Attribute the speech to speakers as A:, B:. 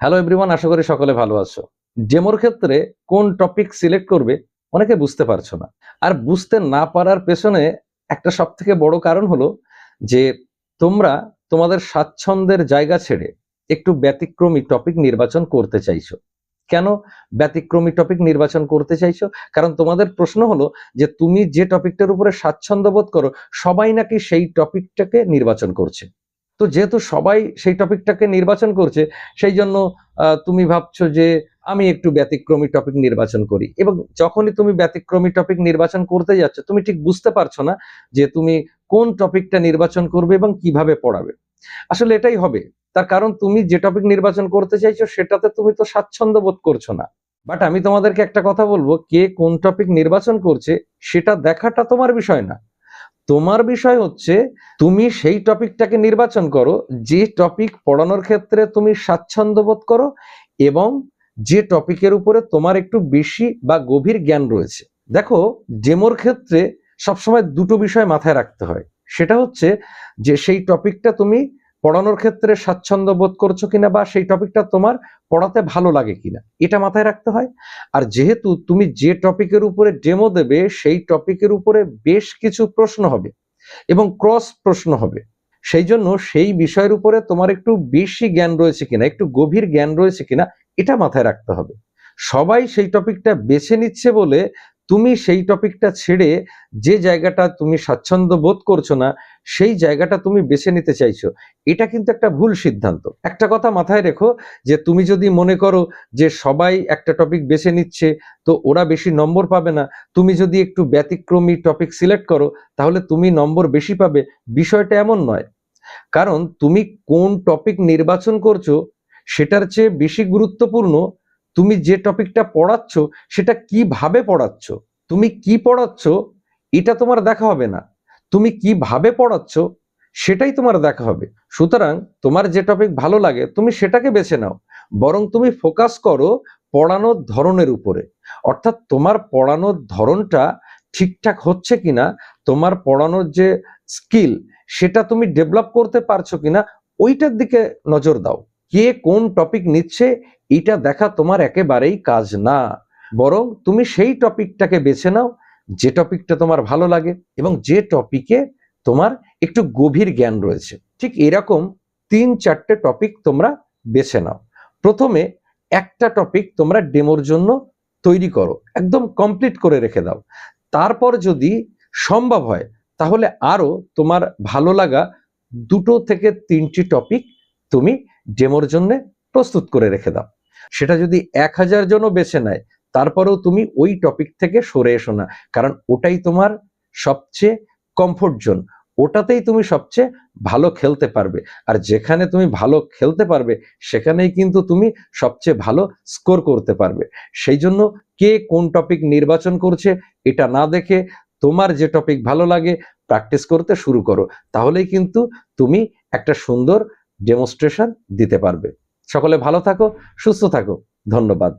A: Hello everyone আশা করি সকলে ভালো আছো। ডেমোর ক্ষেত্রে কোন টপিক সিলেক্ট করবে অনেকে বুঝতে পারছ না। আর বুঝতে না পারার পেছনে একটা সব থেকে বড় কারণ হলো যে তোমরা তোমাদের স্বাচ্ছন্দ্যের জায়গা ছেড়ে একটু ব্যতিক্রমী টপিক নির্বাচন করতে চাইছো। কেন ব্যতিক্রমী টপিক নির্বাচন করতে চাইছো? কারণ তোমাদের প্রশ্ন হলো যে তুমি যে টপিকটার উপরে স্বাচ্ছন্দ্য বোধ করো, সবাই নাকি সেই টপিকটাকে নির্বাচন করছে। তো যেহেতু সবাই সেই টপিকটাকে নির্বাচন করছে, সেই জন্য তুমি ভাবছ যে আমি একটু ব্যতিক্রমী টপিক নির্বাচন করি। এবং যখনই তুমি ব্যতিক্রমী টপিক নির্বাচন করতে যাচ্ছ, তুমি ঠিক বুঝতে পারছ না যে তুমি কোন টপিকটা নির্বাচন করবে এবং কীভাবে পড়াবে। আসলে এটাই হবে। তার কারণ তুমি যে টপিক নির্বাচন করতে চাইছো, সেটাতে তুমি তো স্বাচ্ছন্দ্য বোধ করছ না। বাট আমি তোমাদেরকে একটা কথা বলব, কে কোন টপিক নির্বাচন করছে, সেটা দেখাটা তোমার বিষয় না। তোমার বিষয় হচ্ছে, তুমি সেই টপিকটাকে নির্বাচন করো, যে টপিক পড়ানোর ক্ষেত্রে তুমি স্বাচ্ছন্দ্য বোধ করো এবং যে টপিকের উপরে তোমার একটু বেশি বা গভীর জ্ঞান রয়েছে। দেখো ডেমোর ক্ষেত্রে সবসময় দুটো বিষয় মাথায় রাখতে হয়। সেটা হচ্ছে যে সেই টপিকটা তুমি পড়ানোর ক্ষেত্রে স্বাচ্ছন্দ্য বোধ করছ কিনা বা সেই টপিকটা তোমার পড়াতে ভালো লাগে কিনা, এটা মাথায় রাখতে হয়। আর যেহেতু তুমি যে টপিকের উপরে ডেমো দেবে, সেই টপিকের উপরে বেশ কিছু প্রশ্ন হবে এবং ক্রস প্রশ্ন হবে। সেই জন্য সেই বিষয়ের উপরে তোমার একটু বেশি জ্ঞান রয়েছে কিনা, একটু গভীর জ্ঞান রয়েছে কিনা, এটা মাথায় রাখতে হবে। সবাই সেই টপিকটা বেছে নিচ্ছে বলে তুমি সেই টপিকটা ছেড়ে যে জায়গাটা তুমি স্বাচ্ছন্দ্য বোধ করছ না, সেই জায়গাটা তুমি বেছে নিতে চাইছো, এটা কিন্তু একটা ভুল সিদ্ধান্ত। একটা কথা মাথায় রেখো যে তুমি যদি মনে করো যে সবাই একটা টপিক বেছে নিচ্ছে, তো ওরা বেশি নম্বর পাবে না, তুমি যদি একটু ব্যতিক্রমী টপিক সিলেক্ট করো, তাহলে তুমি নম্বর বেশি পাবে। বিষয়টা এমন নয়। কারণ তুমি কোন টপিক নির্বাচন করছ, সেটার চেয়ে বেশি গুরুত্বপূর্ণ তুমি যে টপিকটা পড়াচ্ছ, সেটা কীভাবে পড়াচ্ছ? তুমি কি পড়াচ্ছ? এটা তোমার দেখা হবে না। তুমি কীভাবে পড়াচ্ছ? সেটাই তোমার দেখা হবে। সুতরাং তোমার যে টপিক ভালো লাগে, তুমি সেটাকে বেছে নাও। বরং তুমি ফোকাস করো পড়ানোর ধরনের উপরে। অর্থাৎ তোমার পড়ানোর ধরনটা ঠিকঠাক হচ্ছে কিনা, তোমার পড়ানোর যে স্কিল, সেটা তুমি ডেভেলপ করতে পারছ কিনা, ওইটার দিকে নজর দাও। কে কোন টপিক নিচ্ছে, এটা দেখা তোমার একেবারেই কাজ না। বরং তুমি সেই টপিকটাকে বেছে নাও, যে টপিকটা তোমার ভালো লাগে এবং যে টপিকে তোমার একটু গভীর জ্ঞান রয়েছে। ঠিক এরকম তিন চারটে টপিক তোমরা বেছে নাও। প্রথমে একটা টপিক তোমরা ডেমোর জন্য তৈরি করো, একদম কমপ্লিট করে রেখে দাও। তারপর যদি সম্ভব হয়, তাহলে আরও তোমার ভালো লাগা দুটো থেকে তিনটি টপিক তুমি ডেমোর জন্য প্রস্তুত করে রেখে দাও। সেটা যদি এক হাজার জনও বেছে নেয়, তারপরেও তুমি ওই টপিক থেকে সরে এসো না। কারণ ওটাই তোমার সবচেয়ে কমফোর্ট জোন ওটাতেই তুমি সবচেয়ে ভালো খেলতে পারবে। আর যেখানে তুমি ভালো খেলতে পারবে, সেখানেই কিন্তু তুমি সবচেয়ে ভালো স্কোর করতে পারবে। সেই জন্য কে কোন টপিক নির্বাচন করছে, এটা না দেখে তোমার যে টপিক ভালো লাগে প্র্যাকটিস করতে শুরু করো। তাহলেই কিন্তু তুমি একটা সুন্দর ডেমনস্ট্রেশন দিতে পারবে। সকলে ভালো থাকো সুস্থ থাকো। ধন্যবাদ।